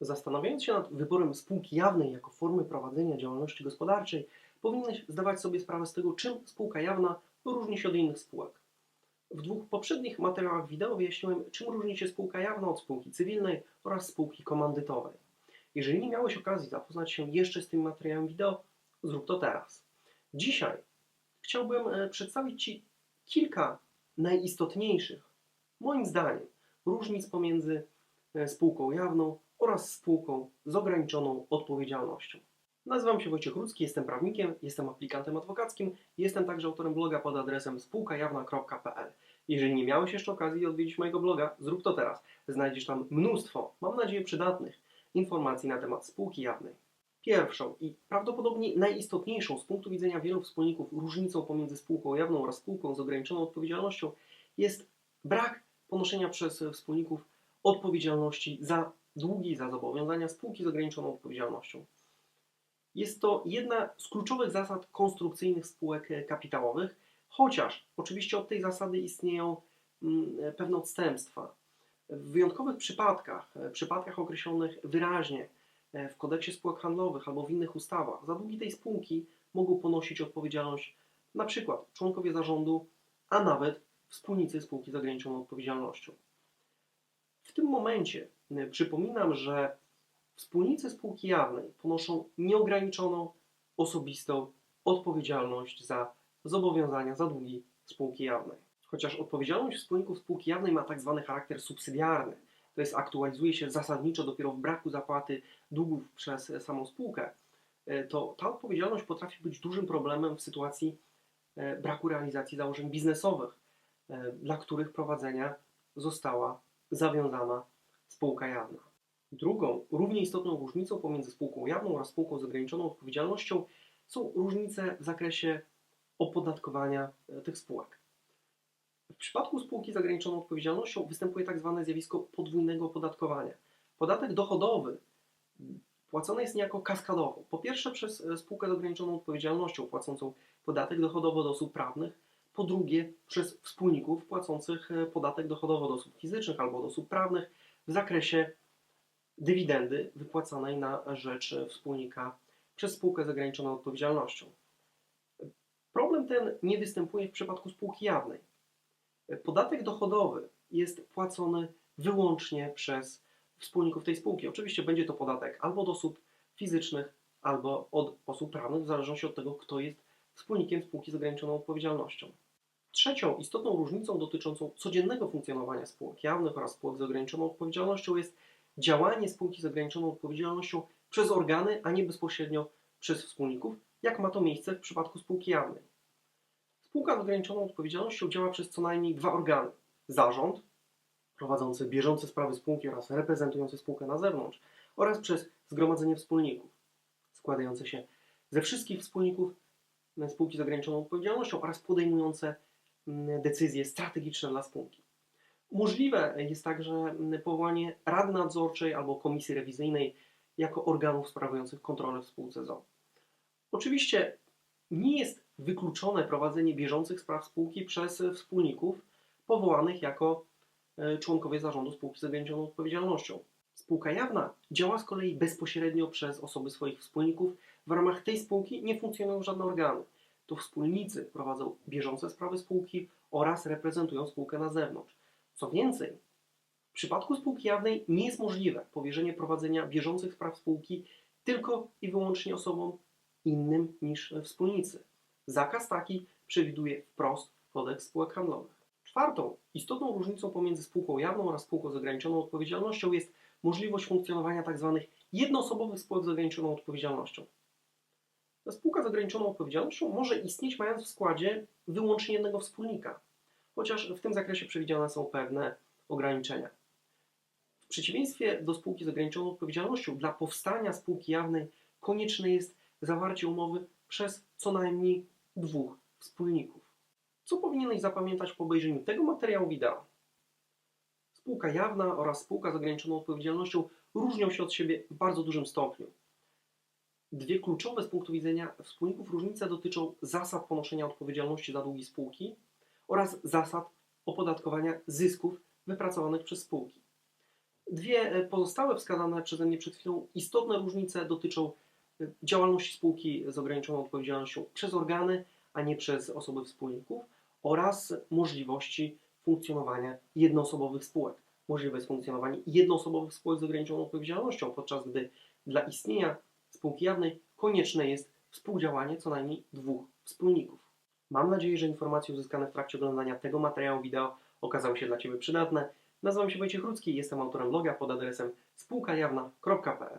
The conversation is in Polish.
Zastanawiając się nad wyborem spółki jawnej jako formy prowadzenia działalności gospodarczej, powinieneś zdawać sobie sprawę z tego, czym spółka jawna różni się od innych spółek. W dwóch poprzednich materiałach wideo wyjaśniłem, czym różni się spółka jawna od spółki cywilnej oraz spółki komandytowej. Jeżeli nie miałeś okazji zapoznać się jeszcze z tym materiałem wideo, zrób to teraz. Dzisiaj chciałbym e, przedstawić Ci kilka najistotniejszych, moim zdaniem, różnic pomiędzy e, spółką jawną oraz spółką z ograniczoną odpowiedzialnością. Nazywam się Wojciech Rudzki, jestem prawnikiem, jestem aplikantem adwokackim, jestem także autorem bloga pod adresem spółkajawna.pl. Jeżeli nie miałeś jeszcze okazji odwiedzić mojego bloga, zrób to teraz. Znajdziesz tam mnóstwo, mam nadzieję przydatnych, informacji na temat spółki jawnej. Pierwszą i prawdopodobnie najistotniejszą z punktu widzenia wielu wspólników różnicą pomiędzy spółką jawną oraz spółką z ograniczoną odpowiedzialnością jest brak ponoszenia przez wspólników odpowiedzialności za długi, za zobowiązania spółki z ograniczoną odpowiedzialnością. Jest to jedna z kluczowych zasad konstrukcyjnych spółek kapitałowych, chociaż oczywiście od tej zasady istnieją mm, pewne odstępstwa. W wyjątkowych przypadkach, w przypadkach określonych wyraźnie w kodeksie spółek handlowych albo w innych ustawach, za długi tej spółki mogą ponosić odpowiedzialność na przykład członkowie zarządu, a nawet wspólnicy spółki z ograniczoną odpowiedzialnością. W tym momencie przypominam, że wspólnicy spółki jawnej ponoszą nieograniczoną, osobistą odpowiedzialność za zobowiązania, za długi spółki jawnej. Chociaż odpowiedzialność wspólników spółki jawnej ma tak zwany charakter subsydiarny, to jest aktualizuje się zasadniczo dopiero w braku zapłaty długów przez samą spółkę, y, to ta odpowiedzialność potrafi być dużym problemem w sytuacji y, braku realizacji założeń biznesowych, dla których prowadzenia została zawiązana spółka jawna. Drugą, równie istotną różnicą pomiędzy spółką jawną oraz spółką z ograniczoną odpowiedzialnością są różnice w zakresie opodatkowania e, tych spółek. W przypadku spółki z ograniczoną odpowiedzialnością występuje tak zwane zjawisko podwójnego opodatkowania. Podatek dochodowy płacony jest niejako kaskadowo. Po pierwsze przez e, spółkę z ograniczoną odpowiedzialnością płacącą podatek dochodowy od osób prawnych, po drugie przez wspólników płacących e, podatek dochodowy od osób fizycznych albo od osób prawnych w zakresie dywidendy wypłacanej na rzecz wspólnika przez spółkę z ograniczoną odpowiedzialnością. Problem ten nie występuje w przypadku spółki jawnej. Podatek dochodowy jest płacony wyłącznie przez wspólników tej spółki. Oczywiście będzie to podatek albo od osób fizycznych, albo od osób prawnych, w zależności od tego, kto jest wspólnikiem spółki z ograniczoną odpowiedzialnością. Trzecią istotną różnicą dotyczącą codziennego funkcjonowania spółek jawnych oraz spółek z ograniczoną odpowiedzialnością jest działanie spółki z ograniczoną odpowiedzialnością przez organy, a nie bezpośrednio przez wspólników, jak ma to miejsce w przypadku spółki jawnej. Spółka z ograniczoną odpowiedzialnością działa przez co najmniej dwa organy: zarząd, prowadzący bieżące sprawy spółki oraz reprezentujący spółkę na zewnątrz, oraz przez zgromadzenie wspólników, składające się ze wszystkich wspólników spółki z ograniczoną odpowiedzialnością oraz podejmujące decyzje strategiczne dla spółki. Możliwe jest także mm, powołanie rady nadzorczej albo komisji rewizyjnej jako organów sprawujących kontrolę w spółce ZO. Oczywiście nie jest wykluczone prowadzenie bieżących spraw spółki przez wspólników powołanych jako e, członkowie zarządu spółki z ograniczoną odpowiedzialnością. Spółka jawna działa z kolei bezpośrednio przez osoby swoich wspólników. W ramach tej spółki nie funkcjonują żadne organy. To wspólnicy prowadzą bieżące sprawy spółki oraz reprezentują spółkę na zewnątrz. Co więcej, w przypadku spółki jawnej nie jest możliwe powierzenie prowadzenia bieżących spraw spółki tylko i wyłącznie osobom innym niż wspólnicy. Zakaz taki przewiduje wprost kodeks spółek handlowych. Czwartą istotną różnicą pomiędzy spółką jawną oraz spółką z ograniczoną odpowiedzialnością jest możliwość funkcjonowania tzw. Tak jednoosobowych spółek z ograniczoną odpowiedzialnością. Spółka z ograniczoną odpowiedzialnością może istnieć mając w składzie wyłącznie jednego wspólnika, chociaż w tym zakresie przewidziane są pewne ograniczenia. W przeciwieństwie do spółki z ograniczoną odpowiedzialnością, dla powstania spółki jawnej konieczne jest zawarcie umowy przez co najmniej dwóch wspólników. Co powinieneś zapamiętać po obejrzeniu tego materiału wideo? Spółka jawna oraz spółka z ograniczoną odpowiedzialnością różnią się od siebie w bardzo dużym stopniu. Dwie kluczowe z punktu widzenia wspólników różnice dotyczą zasad ponoszenia odpowiedzialności za długi spółki oraz zasad opodatkowania zysków wypracowanych przez spółki. Dwie e, pozostałe wskazane przeze mnie przed chwilą istotne różnice dotyczą e, działalności spółki z ograniczoną odpowiedzialnością przez organy, a nie przez osoby wspólników oraz możliwości funkcjonowania jednoosobowych spółek. Możliwe jest funkcjonowanie jednoosobowych spółek z ograniczoną odpowiedzialnością, podczas gdy dla istnienia spółki jawnej konieczne jest współdziałanie co najmniej dwóch wspólników. Mam nadzieję, że informacje uzyskane w trakcie oglądania tego materiału wideo okazały się dla Ciebie przydatne. Nazywam się Wojciech Rudzki i jestem autorem bloga pod adresem spółkajawna.pl